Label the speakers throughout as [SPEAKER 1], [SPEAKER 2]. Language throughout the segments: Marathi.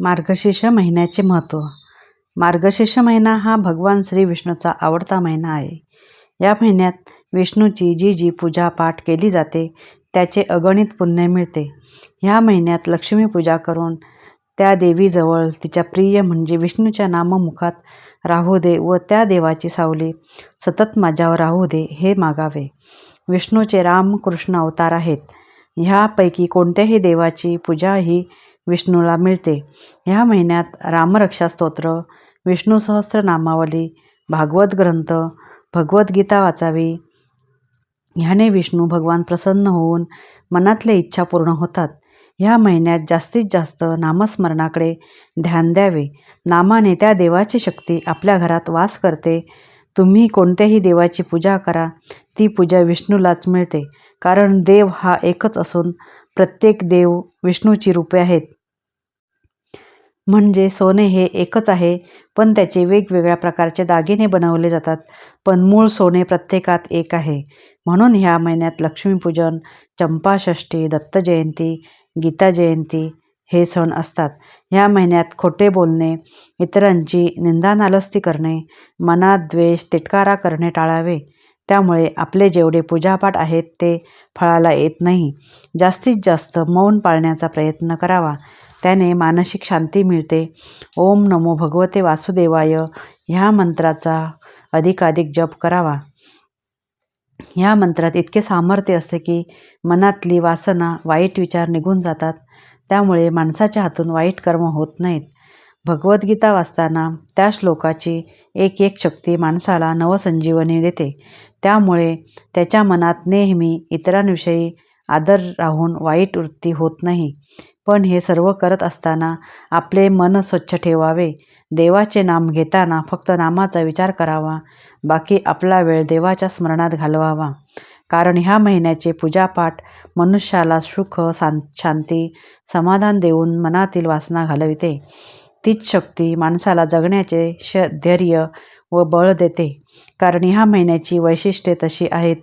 [SPEAKER 1] मार्गशीर्ष महिन्याचे महत्त्व. मार्गशीर्ष महिना हा भगवान श्री विष्णूचा आवडता महिना आहे. या महिन्यात विष्णूची जी जी पूजा पाठ केली जाते त्याचे अगणित पुण्य मिळते. ह्या महिन्यात लक्ष्मी पूजा करून त्या देवीजवळ तिच्या प्रिय म्हणजे विष्णूच्या नाममुखात राहू दे व त्या देवाची सावली सतत माझ्यावर राहू दे हे मागावे. विष्णूचे रामकृष्ण अवतार आहेत. ह्यापैकी कोणत्याही देवाची पूजा ही विष्णूला मिळते. ह्या महिन्यात रामरक्षा स्तोत्र विष्णू सहस्त्रनामावली भागवत ग्रंथ भगवद्गीता वाचावी. ह्याने विष्णू भगवान प्रसन्न होऊन मनातल्या इच्छा पूर्ण होतात. ह्या महिन्यात जास्तीत जास्त नामस्मरणाकडे ध्यान द्यावे. नामाने त्या देवाची शक्ती आपल्या घरात वास करते. तुम्ही कोणत्याही देवाची पूजा करा. ती पूजा विष्णूलाच मिळते. कारण देव हा एकच असून प्रत्येक देव विष्णूची रूपे आहेत. म्हणजे सोने हे एकच आहे पण त्याचे वेगवेगळ्या प्रकारचे दागिने बनवले जातात पण मूळ सोने प्रत्येकात एक आहे. म्हणून ह्या महिन्यात लक्ष्मीपूजन चंपाषष्ठी दत्त जयंती गीता जयंती हे सण असतात. ह्या महिन्यात खोटे बोलणे इतरांची निंदानालस्ती करणे मनात द्वेष तिटकारा करणे टाळावे. त्यामुळे आपले जेवढे पूजापाठ आहेत ते फळाला येत नाही. जास्तीत जास्त मौन पाळण्याचा प्रयत्न करावा. त्याने मानसिक शांती मिळते. ओम नमो भगवते वासुदेवाय. ह्या मंत्राचा अधिकाधिक जप करावा. ह्या मंत्रात इतके सामर्थ्य असते की मनातली वासना वाईट विचार निघून जातात. त्यामुळे माणसाच्या हातून वाईट कर्म होत नाहीत. भगवद्गीता वाचताना त्या श्लोकाची एक एक शक्ती माणसाला नवसंजीवनी देते. त्यामुळे त्याच्या मनात नेहमी इतरांविषयी आदर राहून वाईट वृत्ती होत नाही. पण हे सर्व करत असताना आपले मन स्वच्छ ठेवावे. देवाचे नाम घेताना फक्त नामाचा विचार करावा. बाकी आपला वेळ देवाच्या स्मरणात घालवावा. कारण ह्या महिन्याचे पूजापाठ मनुष्याला सुख शां शांती समाधान देऊन मनातील वासना घालविते. तीच शक्ती माणसाला जगण्याचे श धैर्य व बळ देते. कारण ह्या महिन्याची वैशिष्ट्ये तशी आहेत.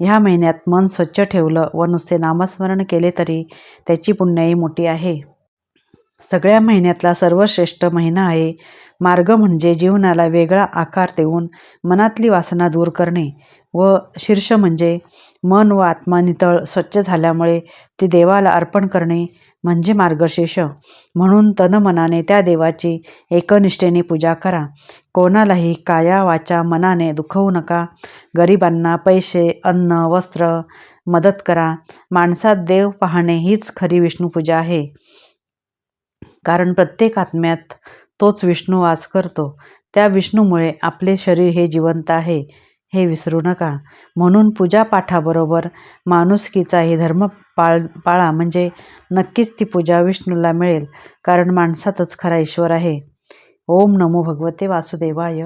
[SPEAKER 1] ह्या महिन्यात मन स्वच्छ ठेवलं व नुसते नामस्मरण केले तरी त्याची पुण्याई मोठी आहे. सगळ्या महिन्यातला सर्वश्रेष्ठ महिना आहे. मार्ग म्हणजे जीवनाला वेगळा आकार देऊन मनातली वासना दूर करणे व शीर्ष म्हणजे मन व आत्मा नितळ स्वच्छ झाल्यामुळे ती देवाला अर्पण करणे म्हणजे मार्गशीर्ष. म्हणून तनमनाने त्या देवाची एकनिष्ठेने पूजा करा. कोणालाही काया वाचा मनाने दुखवू नका. गरिबांना पैसे अन्न वस्त्र मदत करा. माणसात देव पाहणे हीच खरी विष्णूपूजा आहे. कारण प्रत्येक आत्म्यात तोच विष्णू वास करतो. त्या विष्णूमुळे आपले शरीर हे जिवंत आहे. हे विसरू नका. म्हणून पूजापाठाबरोबर माणुसकीचाही धर्म पाळ पाळा. म्हणजे नक्कीच ती पूजा विष्णूला मिळेल कारण माणसातच खरा ईश्वर आहे. ओम नमो भगवते वासुदेवाय.